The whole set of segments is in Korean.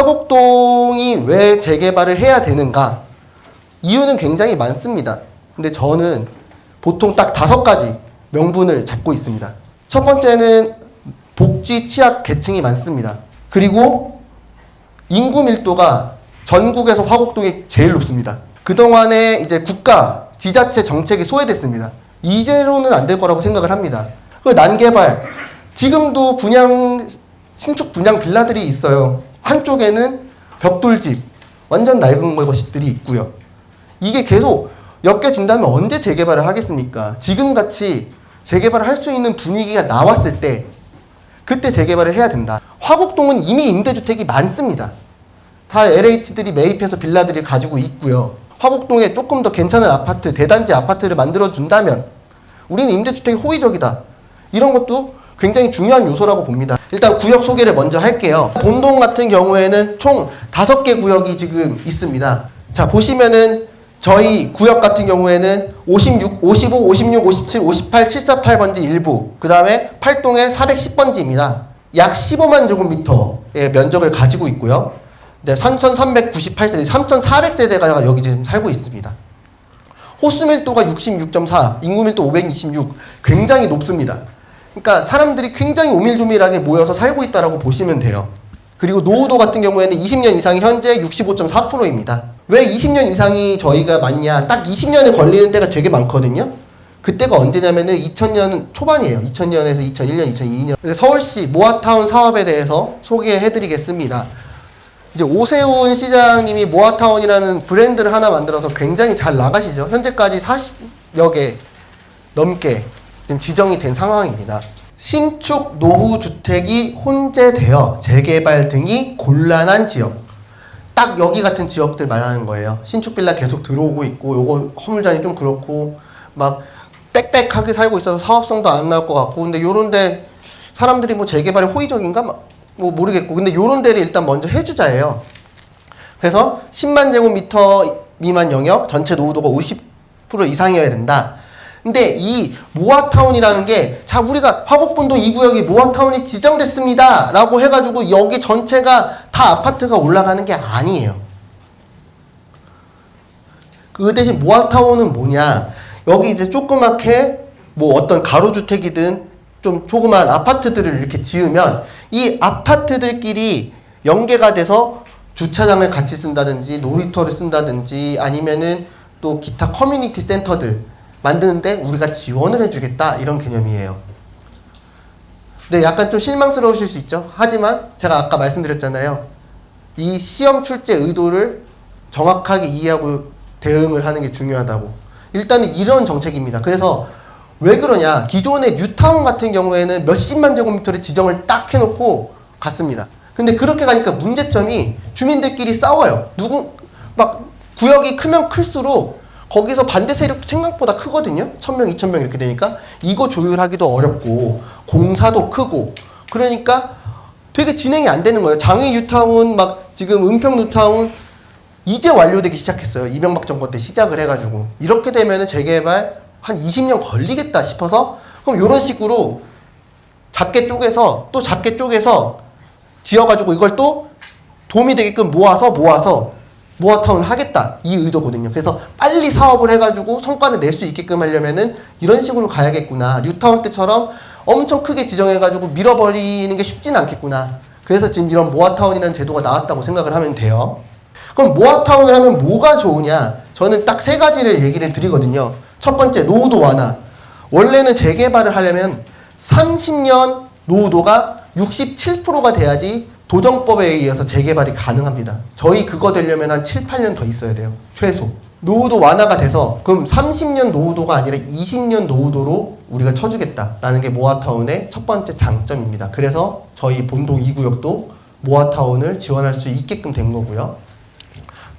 화곡동이 왜 재개발을 해야 되는가? 이유는 굉장히 많습니다. 근데 저는 보통 딱 다섯 가지 명분을 잡고 있습니다. 첫 번째는 복지 취약 계층이 많습니다. 그리고 인구 밀도가 전국에서 화곡동이 제일 높습니다. 그동안에 이제 국가, 지자체 정책이 소외됐습니다. 이대로는 안 될 거라고 생각을 합니다. 그 난개발, 지금도 분양, 신축 분양 빌라들이 있어요. 한쪽에는 벽돌집, 완전 낡은 것들이 있고요. 이게 계속 엮여진다면 언제 재개발을 하겠습니까? 지금같이 재개발을 할 수 있는 분위기가 나왔을 때 그때 재개발을 해야 된다. 화곡동은 이미 임대주택이 많습니다. 다 LH들이 매입해서 빌라들이 가지고 있고요. 화곡동에 조금 더 괜찮은 아파트, 대단지 아파트를 만들어 준다면 우리는 임대주택이 호의적이다. 이런 것도 굉장히 중요한 요소라고 봅니다. 일단 구역 소개를 먼저 할게요. 본동 같은 경우에는 총 다섯 개 구역이 지금 있습니다. 자, 보시면은 저희 구역 같은 경우에는 56, 55, 56, 57, 58, 748번지 일부, 그 다음에 8동의 410번지입니다. 약 15만 제곱미터의 면적을 가지고 있고요. 네, 3,398세대, 3,400세대가 여기 지금 살고 있습니다. 호수 밀도가 66.4, 인구 밀도 526, 굉장히 높습니다. 그러니까 사람들이 굉장히 오밀조밀하게 모여서 살고 있다라고 보시면 돼요. 그리고 노후도 같은 경우에는 20년 이상이 현재 65.4%입니다. 왜 20년 이상이 저희가 많냐? 딱 20년에 걸리는 때가 되게 많거든요. 그때가 언제냐면은 2000년 초반이에요. 2000년에서 2001년, 2002년. 그래서 서울시 모아타운 사업에 대해서 소개해드리겠습니다. 이제 오세훈 시장님이 모아타운이라는 브랜드를 하나 만들어서 굉장히 잘 나가시죠. 현재까지 40여 개 넘게 지정이 된 상황입니다. 신축 노후 주택이 혼재되어 재개발 등이 곤란한 지역. 딱 여기 같은 지역들 말하는 거예요. 신축 빌라 계속 들어오고 있고 요거 허물잔이 좀 그렇고 막 빽빽하게 살고 있어서 사업성도 안 나올 것 같고 근데 요런데 사람들이 뭐 재개발에 호의적인가 막뭐 모르겠고 근데 요런 데를 일단 먼저 해주자예요. 그래서 10만 제곱미터 미만 영역 전체 노후도가 50% 이상이어야 된다. 근데 이 모아타운이라는 게, 자, 우리가 화곡본동 이 구역이 모아타운이 지정됐습니다. 라고 해가지고 여기 전체가 다 아파트가 올라가는 게 아니에요. 그 대신 모아타운은 뭐냐. 여기 이제 조그맣게 뭐 어떤 가로주택이든 좀 조그만 아파트들을 이렇게 지으면 이 아파트들끼리 연계가 돼서 주차장을 같이 쓴다든지 놀이터를 쓴다든지 아니면은 또 기타 커뮤니티 센터들 만드는데 우리가 지원을 해주겠다 이런 개념이에요. 네, 약간 좀 실망스러우실 수 있죠. 하지만 제가 아까 말씀드렸잖아요. 이 시험 출제 의도를 정확하게 이해하고 대응을 하는 게 중요하다고. 일단은 이런 정책입니다. 그래서 왜 그러냐? 기존의 뉴타운 같은 경우에는 몇십만 제곱미터를 지정을 딱 해놓고 갔습니다. 근데 그렇게 가니까 문제점이 주민들끼리 싸워요. 누구 막 구역이 크면 클수록 거기서 반대 세력도 생각보다 크거든요. 천 명, 이천 명 이렇게 되니까 이거 조율하기도 어렵고 공사도 크고 그러니까 되게 진행이 안 되는 거예요. 장애 뉴타운 막 지금 은평 뉴타운 이제 완료되기 시작했어요. 이명박 정권 때 시작을 해가지고 이렇게 되면은 재개발 한 20년 걸리겠다 싶어서 그럼 이런 식으로 작게 쪼개서 또 작게 쪼개서 지어가지고 이걸 또 도움이 되게끔 모아서 모아서 모아타운 하겠다 이 의도거든요. 그래서 빨리 사업을 해가지고 성과를 낼 수 있게끔 하려면은 이런 식으로 가야겠구나. 뉴타운 때처럼 엄청 크게 지정해가지고 밀어버리는 게 쉽진 않겠구나. 그래서 지금 이런 모아타운이라는 제도가 나왔다고 생각을 하면 돼요. 그럼 모아타운을 하면 뭐가 좋으냐? 저는 딱 세 가지를 얘기를 드리거든요. 첫 번째 노후도 완화. 원래는 재개발을 하려면 30년 노후도가 67%가 돼야지 도정법에 의해서 재개발이 가능합니다. 저희 그거 되려면 한 7, 8년 더 있어야 돼요. 최소. 노후도 완화가 돼서 그럼 30년 노후도가 아니라 20년 노후도로 우리가 쳐주겠다라는 게 모아타운의 첫 번째 장점입니다. 그래서 저희 본동 2구역도 모아타운을 지원할 수 있게끔 된 거고요.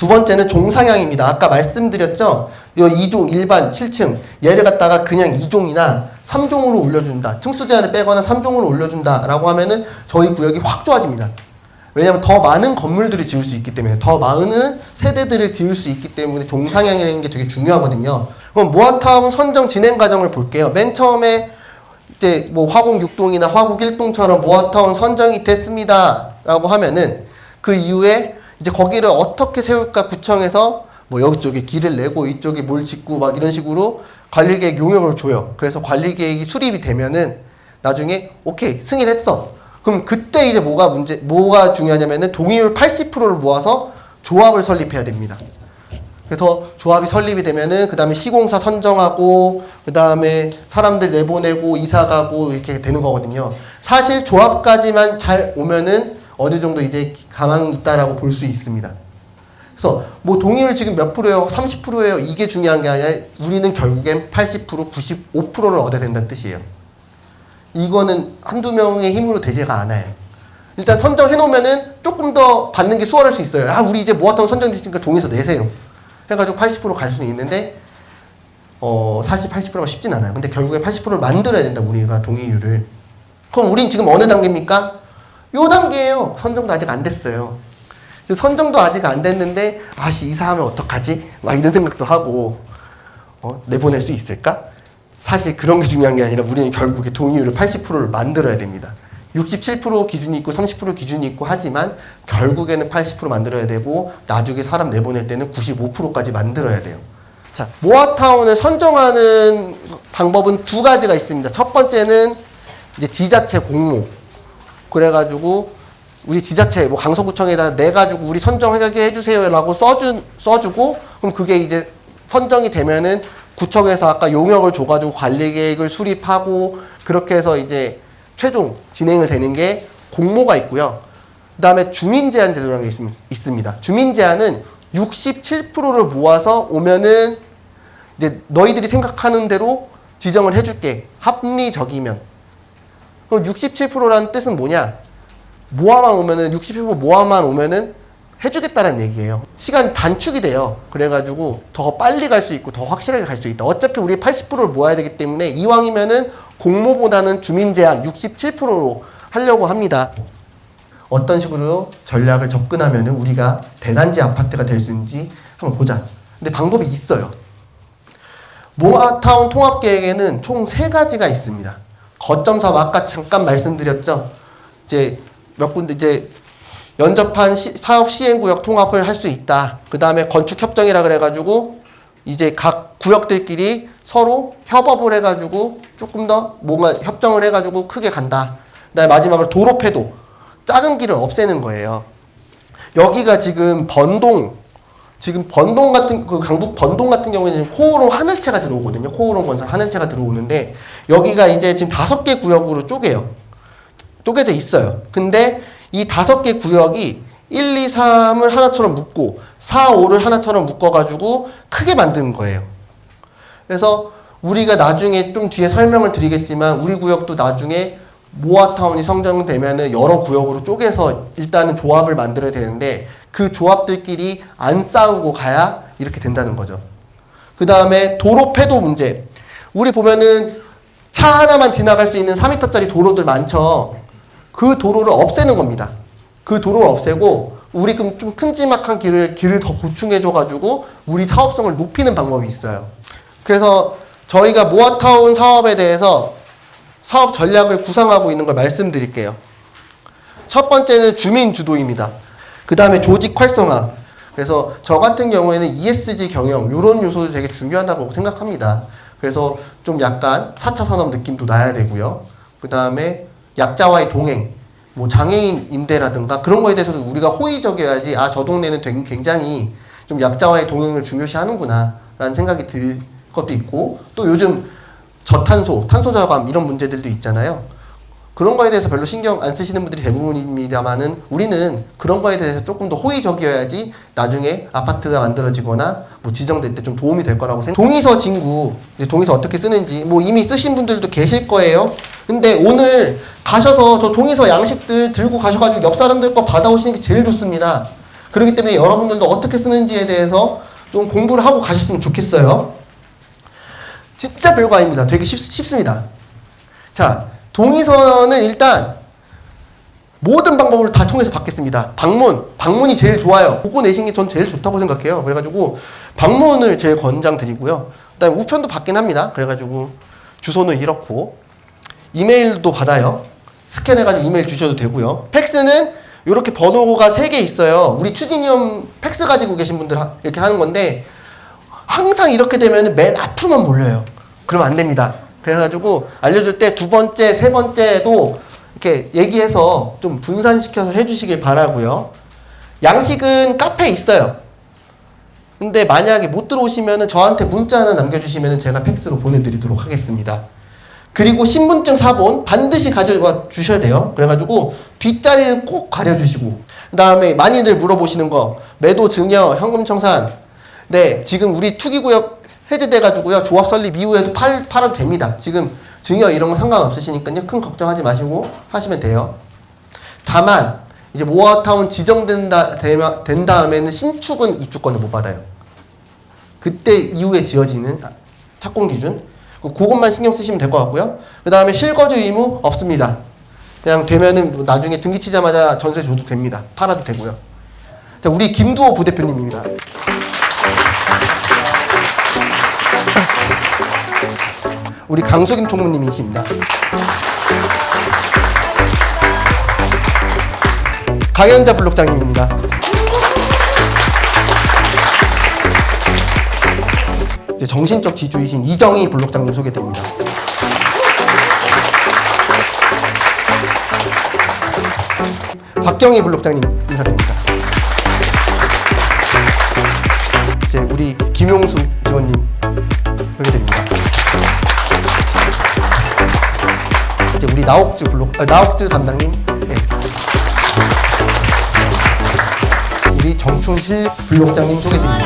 두 번째는 종상향입니다. 아까 말씀드렸죠? 이 2종 일반 7층 얘를 갖다가 그냥 2종이나 3종으로 올려준다. 층수 제한을 빼거나 3종으로 올려준다 라고 하면은 저희 구역이 확 좋아집니다. 왜냐하면 더 많은 건물들을 지을 수 있기 때문에 더 많은 세대들을 지을 수 있기 때문에 종상향이라는 게 되게 중요하거든요. 그럼 모아타운 선정 진행 과정을 볼게요. 맨 처음에 이제 뭐 화곡 6동이나 화곡 1동처럼 모아타운 선정이 됐습니다라고 하면은 그 이후에 이제 거기를 어떻게 세울까 구청에서 뭐 여기쪽에 길을 내고 이쪽에 뭘 짓고 막 이런 식으로 관리계획 용역을 줘요. 그래서 관리계획이 수립이 되면은 나중에 오케이 승인했어. 그럼 그때 이제 뭐가 문제 뭐가 중요하냐면은 동의율 80%를 모아서 조합을 설립해야 됩니다. 그래서 조합이 설립이 되면은 그 다음에 시공사 선정하고 그 다음에 사람들 내보내고 이사 가고 이렇게 되는 거거든요. 사실 조합까지만 잘 오면은 어느 정도 이제 가망 있다라고 볼 수 있습니다. 그래서 뭐 동의율 지금 몇 프로예요? 30%예요? 이게 중요한 게 아니라 우리는 결국엔 80% 95%를 얻어야 된다는 뜻이에요. 이거는 한두 명의 힘으로 되지가 않아요. 일단 선정해 놓으면은 조금 더 받는 게 수월할 수 있어요. 아, 우리 이제 모아타운 선정됐으니까 동의서 내세요. 해가지고 80%갈 수는 있는데, 어, 사실 80%가 쉽진 않아요. 근데 결국에 80%를 만들어야 된다, 우리가 동의율을. 그럼 우린 지금 어느 단계입니까? 요 단계예요. 선정도 아직 안 됐어요. 선정도 아직 안 됐는데, 아씨, 이사하면 어떡하지? 막 이런 생각도 하고, 어, 내보낼 수 있을까? 사실 그런 게 중요한 게 아니라 우리는 결국에 동의율을 80%를 만들어야 됩니다. 67% 기준이 있고 30% 기준이 있고 하지만 결국에는 80% 만들어야 되고 나중에 사람 내보낼 때는 95%까지 만들어야 돼요. 자, 모아타운을 선정하는 방법은 두 가지가 있습니다. 첫 번째는 이제 지자체 공모. 그래가지고 우리 지자체 뭐 강서구청에다 내 가지고 우리 선정하게 해주세요라고 써주 써주고 그럼 그게 이제 선정이 되면은 구청에서 아까 용역을 줘가지고 관리 계획을 수립하고 그렇게 해서 이제 최종 진행을 되는 게 공모가 있고요. 그 다음에 주민 제한 제도라는 게 있- 있습니다. 주민 제한은 67%를 모아서 오면은 이제 너희들이 생각하는 대로 지정을 해줄게. 합리적이면. 그럼 67%라는 뜻은 뭐냐? 모아만 오면은 67% 모아만 오면은 해주겠다는 얘기예요. 시간 단축이 돼요. 그래가지고 더 빨리 갈 수 있고 더 확실하게 갈 수 있다. 어차피 우리 80%를 모아야 되기 때문에 이왕이면은 공모보다는 주민 제한 67%로 하려고 합니다. 어떤 식으로 전략을 접근하면은 우리가 대단지 아파트가 될 수 있는지 한번 보자. 근데 방법이 있어요. 모아타운 통합계획에는 총 세 가지가 있습니다. 거점 사업 아까 잠깐 말씀드렸죠. 이제 몇 군데 이제 연접한 시- 사업 시행 구역 통합을 할 수 있다. 그 다음에 건축 협정이라 그래가지고 이제 각 구역들끼리 서로 협업을 해가지고 조금 더 뭔가 협정을 해가지고 크게 간다. 그 다음에 마지막으로 도로패도 작은 길을 없애는 거예요. 여기가 지금 번동 지금 번동 같은 그 강북 번동 같은 경우에는 코오롱 하늘채가 들어오거든요. 코오롱 건설 하늘채가 들어오는데 여기가 이제 지금 다섯 개 구역으로 쪼개요. 쪼개져 있어요. 근데 이 다섯 개 구역이 1, 2, 3을 하나처럼 묶고 4, 5를 하나처럼 묶어가지고 크게 만드는 거예요. 그래서 우리가 나중에 좀 뒤에 설명을 드리겠지만 우리 구역도 나중에 모아타운이 성정되면은 여러 구역으로 쪼개서 일단은 조합을 만들어야 되는데 그 조합들끼리 안 싸우고 가야 이렇게 된다는 거죠. 그 다음에 도로 폐도 문제. 우리 보면은 차 하나만 지나갈 수 있는 4m짜리 도로들 많죠. 그 도로를 없애는 겁니다. 그 도로를 없애고 우리 좀 큼지막한 길을 길을 더 보충해줘가지고 우리 사업성을 높이는 방법이 있어요. 그래서 저희가 모아타운 사업에 대해서 사업 전략을 구상하고 있는 걸 말씀드릴게요. 첫 번째는 주민 주도입니다. 그 다음에 조직 활성화. 그래서 저 같은 경우에는 ESG 경영 이런 요소도 되게 중요하다고 생각합니다. 그래서 좀 약간 4차 산업 느낌도 나야 되고요. 그 다음에 약자와의 동행, 뭐 장애인 임대라든가 그런 거에 대해서도 우리가 호의적이어야지 아 저 동네는 굉장히 좀 약자와의 동행을 중요시하는구나라는 생각이 들 것도 있고 또 요즘 저탄소, 탄소 저감 이런 문제들도 있잖아요. 그런 거에 대해서 별로 신경 안 쓰시는 분들이 대부분입니다만은 우리는 그런 거에 대해서 조금 더 호의적이어야지 나중에 아파트가 만들어지거나 뭐 지정될 때 좀 도움이 될 거라고 생각. 동의서 진구, 동의서 어떻게 쓰는지 뭐 이미 쓰신 분들도 계실 거예요. 근데 오늘 가셔서 저 동의서 양식들 들고 가셔가지고 옆 사람들 거 받아오시는 게 제일 좋습니다. 그렇기 때문에 여러분들도 어떻게 쓰는지에 대해서 좀 공부를 하고 가셨으면 좋겠어요. 진짜 별거 아닙니다. 되게 쉽, 쉽습니다. 자, 동의서는 일단 모든 방법을 다 통해서 받겠습니다. 방문, 방문이 제일 좋아요. 보고 내신 게 전 제일 좋다고 생각해요. 그래가지고 방문을 제일 권장드리고요. 그다음에 우편도 받긴 합니다. 그래가지고 주소는 이렇고 이메일도 받아요. 스캔해가지고 이메일 주셔도 되고요. 팩스는 이렇게 번호가 세개 있어요. 우리 추진위원 팩스 가지고 계신 분들 하- 이렇게 하는 건데 항상 이렇게 되면 맨 앞으로만 몰려요. 그러면 안 됩니다. 그래가지고 알려줄 때 두 번째, 세 번째도 이렇게 얘기해서 좀 분산시켜서 해주시길 바라고요. 양식은 카페에 있어요. 근데 만약에 못 들어오시면은 저한테 문자 하나 남겨주시면은 제가 팩스로 보내드리도록 하겠습니다. 그리고 신분증 사본 반드시 가져와 주셔야 돼요. 그래가지고 뒷자리를 꼭 가려주시고 그 다음에 많이들 물어보시는 거 매도 증여 현금 청산 네 지금 우리 투기구역 해제돼가지고요 조합 설립 이후에도 팔, 팔아도 됩니다. 지금 증여 이런 거 상관없으시니까요 큰 걱정하지 마시고 하시면 돼요. 다만 이제 모아타운 지정된다 된 다음에는 신축은 입주권을 못 받아요. 그때 이후에 지어지는 착공 기준 그- 그것만 신경 쓰시면 될 것 같고요. 그 다음에 실거주 의무 없습니다. 그냥 되면은 뭐 나중에 등기 치자마자 전세 줘도 됩니다. 팔아도 되고요. 자, 우리 김두호 부대표님입니다. 우리 강수김 총무님이십니다. 강현자 블록장님입니다. 이제 정신적 지주이신 이정희 블록장님 소개드립니다. 박경희 블록장님 인사드립니다. 이제 우리 김용수 의원님 나옥주 블록 아, 나옥주 담당님 네. 우리 정춘실 블록장님 소개드립니다.